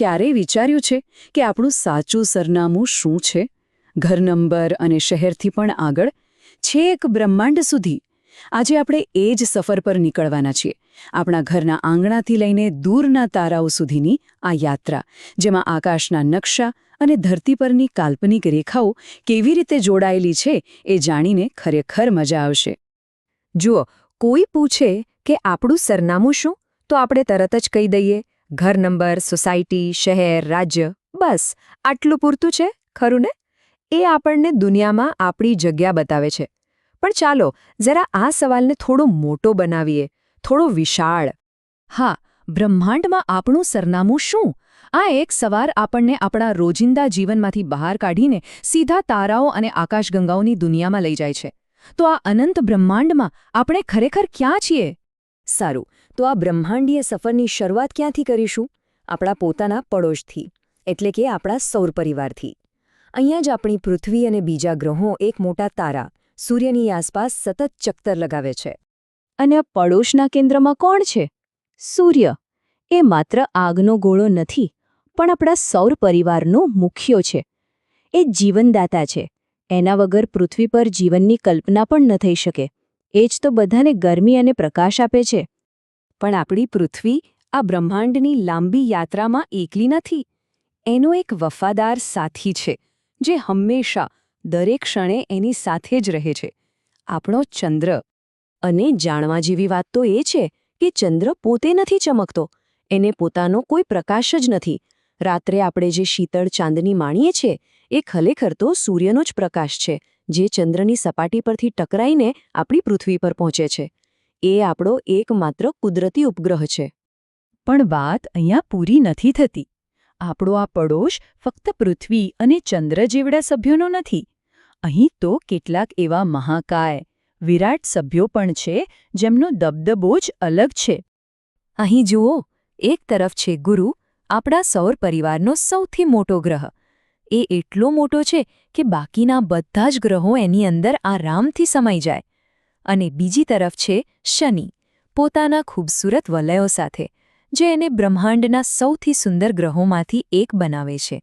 ક્યારેય વિચાર્યું છે કે આપણું સાચું સરનામું શું છે? ઘર નંબર અને શહેરથી પણ આગળ છેક બ્રહ્માંડ સુધી. આજે આપણે એ જ સફર પર નીકળવાના છીએ. આપણા ઘરના આંગણાથી લઈને દૂરના તારાઓ સુધીની આ યાત્રા, જેમાં આકાશના નકશા અને ધરતી પરની કાલ્પનિક રેખાઓ કેવી રીતે જોડાયેલી છે એ જાણીને ખરેખર મજા આવશે. જુઓ, કોઈ પૂછે કે આપણું સરનામું શું? તો આપણે તરત જ કહી દઈએ ઘર નંબર, સોસાયટી, શહેર, રાજ્ય, બસ. આટલું પૂરતું છે? ખરું ને? એ આપણને દુનિયામાં આપણી જગ્યા બતાવે છે. પણ ચાલો, જરા આ સવાલને થોડો મોટો બનાવીએ, થોડો વિશાળ. હા, બ્રહ્માંડમાં આપણું સરનામું શું? આ એક સવાર આપણને આપણા રોજિંદા જીવનમાંથી બહાર કાઢીને સીધા તારાઓ અને આકાશગંગાઓની દુનિયામાં લઈ જાય છે. તો આ અનંત બ્રહ્માંડમાં આપણે ખરેખર ક્યાં છીએ? સારું. તો આ બ્રહ્માંડીય સફરની શરૂઆત ક્યાંથી કરીશું? આપણા પોતાના પડોશથી, એટલે કે આપણા સૌર પરિવારથી. અહીંયા જ આપણી પૃથ્વી અને બીજા ગ્રહો એક મોટા તારા, સૂર્યની આસપાસ સતત ચક્કર લગાવે છે. અને આ પડોશના કેન્દ્રમાં કોણ છે? સૂર્ય. એ માત્ર આગનો ગોળો નથી, પણ આપણા સૌર પરિવારનો મુખ્યો છે. એ જીવનદાતા છે. એના વગર પૃથ્વી પર જીવનની કલ્પના પણ ન થઈ શકે. એ જ તો બધાને ગરમી અને પ્રકાશ આપે છે. પણ આપણી પૃથ્વી આ બ્રહ્માંડની લાંબી યાત્રામાં એકલી નથી. એનો એક વફાદાર સાથી છે, જે હંમેશા, દરેક ક્ષણે એની સાથે જ રહે છે. આપણો ચંદ્ર. અને જાણવા જેવી વાત તો એ છે કે ચંદ્ર પોતે નથી ચમકતો. એને પોતાનો કોઈ પ્રકાશ જ નથી. રાત્રે આપણે જે શીતળ ચાંદની માણીએ છીએ, એ ખરેખર તો સૂર્યનો જ પ્રકાશ છે. જે ચંદ્રની સપાટી પરથી ટકરાઈને આપણી પૃથ્વી પર પહોંચે છે. એ આપણો એકમાત્ર કુદરતી ઉપગ્રહ છે. પણ વાત અહીંયા પૂરી નથી થતી. આપણો આ પડોશ ફક્ત પૃથ્વી અને ચંદ્ર જેવડા સભ્યોનો નથી. અહીં તો કેટલાક એવા મહાકાય, વિરાટ સભ્યો પણ છે, જેમનો દબદબો જ અલગ છે. અહીં જુઓ, એક તરફ છે ગુરુ, આપણા સૌર પરિવારનો સૌથી મોટો ગ્રહ. એ એટલો મોટો છે કે બાકીના બધા જ ગ્રહો એની અંદર આરામથી સમાઈ જાય. અને બીજી તરફ છે શનિ, પોતાના ખૂબસૂરત વલયો સાથે, જે એને બ્રહ્માંડના સૌથી સુંદર ગ્રહોમાંથી એક બનાવે છે.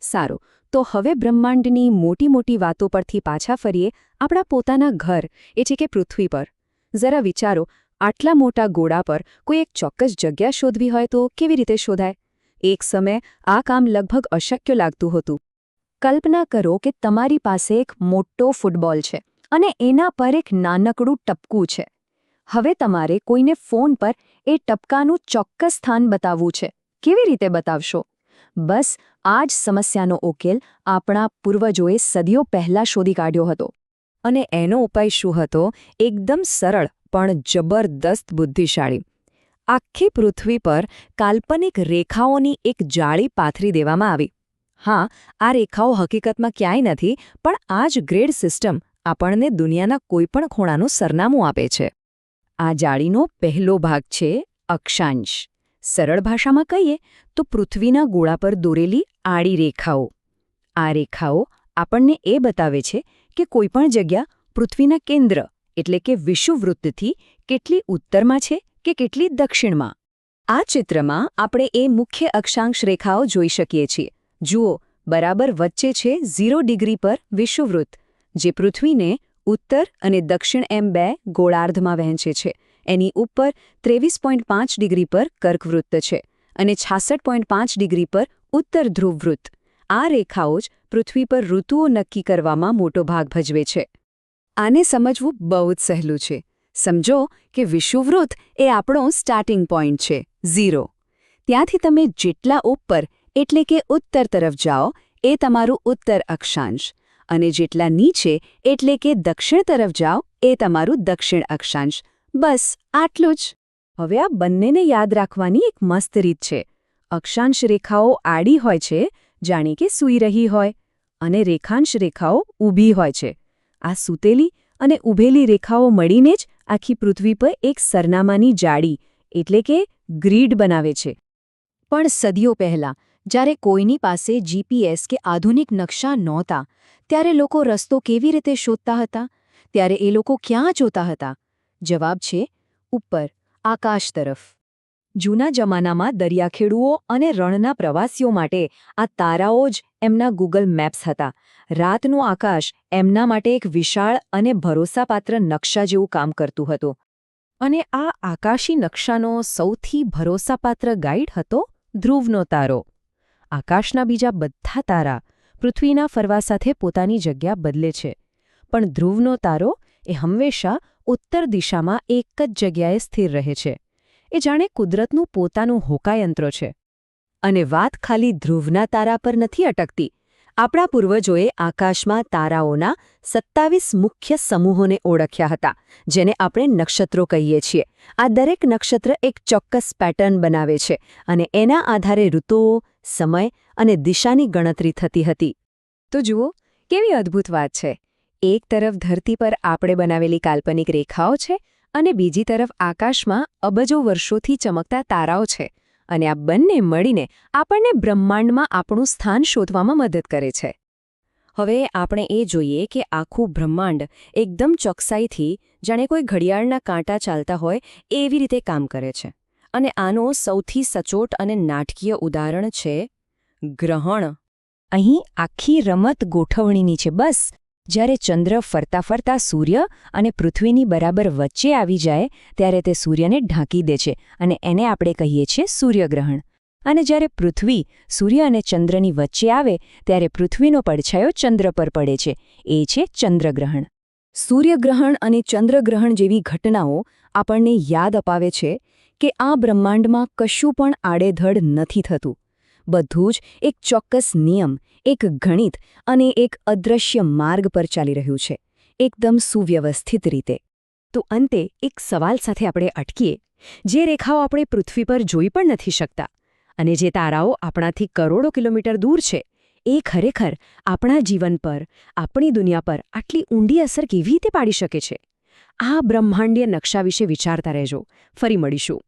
સારું, તો હવે બ્રહ્માંડની મોટી મોટી વાતો પરથી પાછા ફરીએ આપણા પોતાના ઘર, એ છે કે પૃથ્વી પર. જરા વિચારો, આટલા મોટા ગોળા પર કોઈ એક ચોક્કસ જગ્યા શોધવી હોય તો કેવી રીતે શોધાય? એક સમય આ કામ લગભગ અશક્ય લાગતું હતું. કલ્પના કરો કે તમારી પાસે એક મોટો ફૂટબોલ છે અને એના પર એક નાનકડું ટપકું છે. હવે તમારે કોઈને ફોન પર એ ટપકાનું ચોક્કસ સ્થાન બતાવવું છે. કેવી રીતે બતાવશો? બસ, આ જ સમસ્યાનો ઉકેલ આપણા પૂર્વજોએ સદીઓ પહેલાં શોધી કાઢ્યો હતો. અને એનો ઉપાય શું હતો? એકદમ સરળ, પણ જબરદસ્ત બુદ્ધિશાળી. આખી પૃથ્વી પર કાલ્પનિક રેખાઓની એક જાળી પાથરી દેવામાં આવી. હા, આ રેખાઓ હકીકતમાં ક્યાંય નથી, પણ આ જ ગ્રેડ સિસ્ટમ આપણને દુનિયાના કોઈપણ ખૂણાનું સરનામું આપે છે. આ જાળીનો પહેલો ભાગ છે અક્ષાંશ. સરળ ભાષામાં કહીએ તો પૃથ્વીના ગોળા પર દોરેલી આડી રેખાઓ. આ રેખાઓ આપણને એ બતાવે છે કે કોઈપણ જગ્યા પૃથ્વીના કેન્દ્ર, એટલે કે વિષુવવૃત્તથી કેટલી ઉત્તરમાં છે કે કેટલી દક્ષિણમાં. આ ચિત્રમાં આપણે એ મુખ્ય અક્ષાંશ રેખાઓ જોઈ શકીએ છીએ. જુઓ, બરાબર વચ્ચે છે ઝીરો ડિગ્રી પર વિષુવવૃત્ત, જે પૃથ્વીને ઉત્તર અને દક્ષિણ એમ બે ગોળાર્ધમાં વહેંચે છે. એની ઉપર ત્રેવીસ ડિગ્રી પર કર્કવૃત્ત છે અને છાસઠ ડિગ્રી પર ઉત્તર ધ્રુવવૃત્ત. આ રેખાઓ જ પૃથ્વી પર ઋતુઓ નક્કી કરવામાં મોટો ભાગ ભજવે છે. આને સમજવું બહુ જ સહેલું છે. સમજો કે વિષુવવૃત્ત એ આપણો સ્ટાર્ટિંગ પોઈન્ટ છે ઝીરો ત્યાંથી તમે જેટલા ઉપર, એટલે કે ઉત્તર તરફ જાઓ, એ તમારું ઉત્તર અક્ષાંશ. અને જેટલા નીચે, એટલે કે દક્ષિણ તરફ જાઓ, એ તમારું દક્ષિણ અક્ષાંશ. બસ, આટલું જ. હવે આ બંનેને યાદ રાખવાની એક મસ્ત રીત છે. અક્ષાંશ રેખાઓ આડી હોય છે, જાણે કે સૂઈ રહી હોય. અને રેખાંશ રેખાઓ ઊભી હોય છે. આ સૂતેલી અને ઊભેલી રેખાઓ મળીને જ આખી પૃથ્વી પર એક સરનામાની જાળી, એટલે કે ગ્રીડ બનાવે છે. પણ સદીઓ પહેલાં, જ્યારે કોઈની પાસે જીપીએસ કે આધુનિક નકશા નહોતા, ત્યારે લોકો રસ્તો કેવી રીતે શોધતા હતા? ત્યારે એ લોકો ક્યાં જોતા હતા? જવાબ છે, ઉપર, આકાશ તરફ. જૂના જમાનામાં દરિયાખેડુઓ અને રણના પ્રવાસીઓ માટે આ તારાઓ જ એમના ગૂગલ મેપ્સ હતા રાતનું આકાશ એમના માટે એક વિશાળ અને ભરોસાપાત્ર નકશા જેવું કામ કરતું હતું. અને આ આકાશી નકશાનો સૌથી ભરોસાપાત્ર ગાઈડ હતો ધ્રુવનો તારો. આકાશના બીજા બધા તારા પૃથ્વીના ફરવા સાથે પોતાની જગ્યા બદલે છે. પણ ધ્રુવનો તારો એ હંમેશા ઉત્તર દિશામાં એક જ જગ્યાએ સ્થિર રહે છે. એ જાણે કુદરતનું પોતાનું હોકાયંત્ર છે. અને વાત ખાલી ધ્રુવના તારા પર નથી અટકતી. આપણા પૂર્વજોએ આકાશમાં તારાઓના સત્તાવીસ મુખ્ય સમૂહોને ઓળખ્યા હતા, જેને આપણે નક્ષત્રો કહીએ છીએ. આ દરેક નક્ષત્ર એક ચોક્કસ પેટર્ન બનાવે છે અને એના આધારે ઋતુઓ, સમય અને દિશાની ગણતરી થતી હતી. તો જુઓ, કેવી અદ્ભુત વાત છે. એક તરફ ધરતી પર આપણે બનાવેલી કાલ્પનિક રેખાઓ છે અને બીજી તરફ આકાશમાં અબજો વર્ષોથી ચમકતા તારાઓ છે. અને આ બંને મળીને આપણને બ્રહ્માંડમાં આપણું સ્થાન શોધવામાં મદદ કરે છે. હવે આપણે એ જોઈએ કે આખું બ્રહ્માંડ એકદમ ચોકસાઈથી, જાણે કોઈ ઘડિયાળના કાંટા ચાલતા હોય, એવી રીતે કામ કરે છે. અને આનો સૌથી સચોટ અને નાટકીય ઉદાહરણ છે ગ્રહણ. અહીં આખી રમત ગોઠવણીની છે બસ. જ્યારે ચંદ્ર ફરતા ફરતા સૂર્ય અને પૃથ્વીની બરાબર વચ્ચે આવી જાય, ત્યારે તે સૂર્યને ઢાંકી દે છે અને એને આપણે કહીએ છીએ સૂર્યગ્રહણ. અને જ્યારે પૃથ્વી સૂર્ય અને ચંદ્રની વચ્ચે આવે, ત્યારે પૃથ્વીનો પડછાયો ચંદ્ર પર પડે છે. એ છે ચંદ્રગ્રહણ. સૂર્યગ્રહણ અને ચંદ્રગ્રહણ જેવી ઘટનાઓ આપણને યાદ અપાવે છે કે આ બ્રહ્માંડમાં કશું પણ આડેધડ નથી થતું. બધું જ એક ચોક્કસ નિયમ, એક ગણિત અને એક અદૃશ્ય માર્ગ પર ચાલી રહ્યું છે, એકદમ સુવ્યવસ્થિત રીતે. તો અંતે એક સવાલ સાથે આપણે અટકીએ. જે રેખાઓ આપણે પૃથ્વી પર જોઈ પણ નથી શકતા અને જે તારાઓ આપણાથી કરોડો કિલોમીટર દૂર છે, એ ખરેખર આપણા જીવન પર, આપણી દુનિયા પર આટલી ઊંડી અસર કેવી રીતે પાડી શકે છે? આ બ્રહ્માંડીય નકશા વિશે વિચારતા રહેજો. ફરી મળીશું.